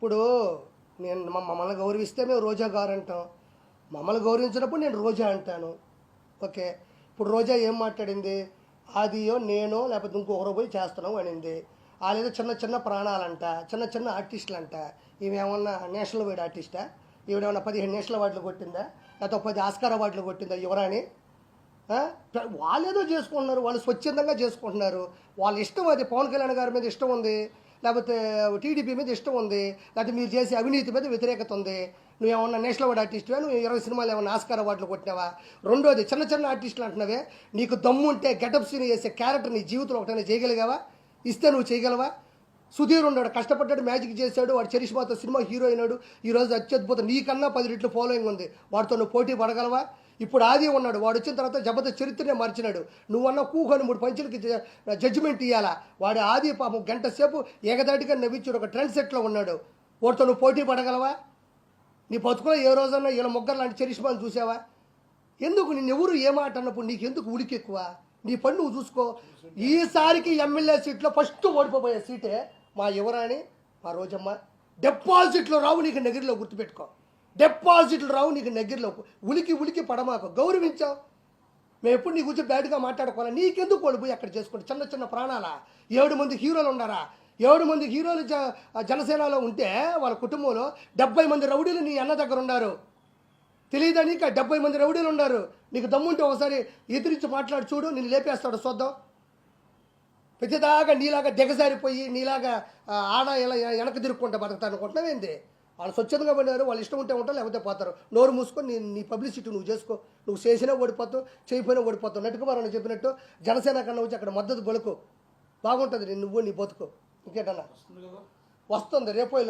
ఇప్పుడు నేను మమ్మల్ని గౌరవిస్తే మేము రోజా గారు అంటాం. మమ్మల్ని గౌరవించినప్పుడు నేను రోజా అంటాను. ఓకే? ఇప్పుడు రోజా ఏం మాట్లాడింది? అదియో నేనో లేకపోతే ఇంకొకరు పోయి చేస్తున్నాం అనింది. వాళ్ళేదో చిన్న చిన్న ప్రాణాలంట చిన్న చిన్న ఆర్టిస్టులు అంట ఏమన్నా నేషనల్ వైడ్ ఆర్టిస్టా? ఈవిడేమన్నా పదిహేను నేషనల్ అవార్డులు కొట్టిందా? లేకపోతే పది ఆస్కార్ అవార్డులు కొట్టిందా? యువరాణి వాళ్ళేదో వాళ్ళు ఏదో చేసుకుంటున్నారు. వాళ్ళు స్వచ్ఛందంగా చేసుకుంటున్నారు. వాళ్ళ ఇష్టం అది. పవన్ కళ్యాణ్ గారి మీద ఇష్టం ఉంది. లేకపోతే టీడీపీ మీద ఇష్టం ఉంది లేకపోతే మీరు చేసే అవినీతి మీద వ్యతిరేకత ఉంది. నువ్వు ఏమన్నా నేషనల్ అవార్డు ఆర్టిస్టువా? నువ్వు ఇరవై సినిమాలు ఏమన్నా ఆస్కార్ అవార్డులు కొట్టినావా? రెండోది చిన్న చిన్న ఆర్టిస్టులు అంటున్నావే నీకు దమ్ము ఉంటే గెటప్ సీన్ చేసే క్యారెక్టర్ నీ జీవితంలో ఒకటైనా చేయగలిగావా? ఇస్తే నువ్వు చేయగలవా? సుధీర్ ఉన్నాడు కష్టపడ్డాడు మ్యాజిక్ చేశాడు వాడు చరిష్మాతో సినిమా హీరో అయినాడు. ఈరోజు అత్యద్భుతం. నీకన్నా పది రెట్లు ఫాలోయింగ్ ఉంది. వాడితో నువ్వు పోటీ పడగలవా? ఇప్పుడు ఆది ఉన్నాడు. వాడు వచ్చిన తర్వాత జబర్దస్త్ చరిత్రనే మార్చినాడు. నువ్వన్న కూకొని మూడు పంచులకి జడ్జిమెంట్ ఇవ్వాలా వాడు ఆది పాపం గంట సేపు ఏకదాటిగా నవ్వించాడు. ఒక ట్రెండ్ సెట్లో ఉన్నాడు. వాడితో నువ్వు పోటీ పడగలవా? నీ బతుకులో ఏ రోజన్నా వీళ్ళ ముగ్గురు లాంటి చరిష్మాలు చూసావా? ఎందుకు నేను ఎవరు ఏ మాట అన్నప్పుడు నీకు ఎందుకు ఉడికెక్కువ నీ పని నువ్వు చూసుకో. ఈసారికి ఎమ్మెల్యే సీట్లో ఫస్ట్ ఓడిపోయే సీటే మా యువరాణి మా రోజమ్మ డిపాజిట్లు రావు నీకు నగిరిలో గుర్తుపెట్టుకో. డిపాజిట్లు రావు నీకు నగిరిలో ఉలికి ఉలికి పడమాకు. గౌరవించావు. మేము ఎప్పుడు నీ గురించి బ్యాడ్గా మాట్లాడుకోవాలి? నీకెందుకు వాళ్ళు పోయి అక్కడ చేసుకోండి చిన్న చిన్న ప్రాణాలా? ఏడు మంది హీరోలు ఉన్నారా? ఏడు మంది హీరోలు జ జనసేనలో ఉంటే వాళ్ళ కుటుంబంలో డెబ్బై మంది రౌడీలు నీ అన్న దగ్గర ఉన్నారు. తెలియదా నీకు? డెబ్బై మంది రౌడీలు ఉన్నారు. నీకు దమ్ముంటే ఒకసారి ఎదిరించి మాట్లాడి చూడు నేను లేపేస్తాడు చూద్దాం ప్రతిదాకా నీలాగా దిగజారిపోయి నీలాగా ఆడ ఇలా వెనక తిరుక్కుంటా బతుకుతాను అనుకుంటున్నావేంది వాళ్ళు స్వచ్ఛందంగా పడినారు వాళ్ళు ఇష్టం ఉంటే ఉంటారు లేకపోతే పోతారు. నోరు మూసుకొని నీ నీ పబ్లిసిటీ నువ్వు చేసుకో. నువ్వు చేసినా ఓడిపోతావు చేయకపోయినా ఓడిపోతావు నటుకుమారని చెప్పినట్టు జనసేన కన్నా వచ్చి అక్కడ మద్దతు బలుకు బాగుంటుంది నువ్వు నీ బతుకు. ఇంకేటన్నా? వస్తుంది రేపు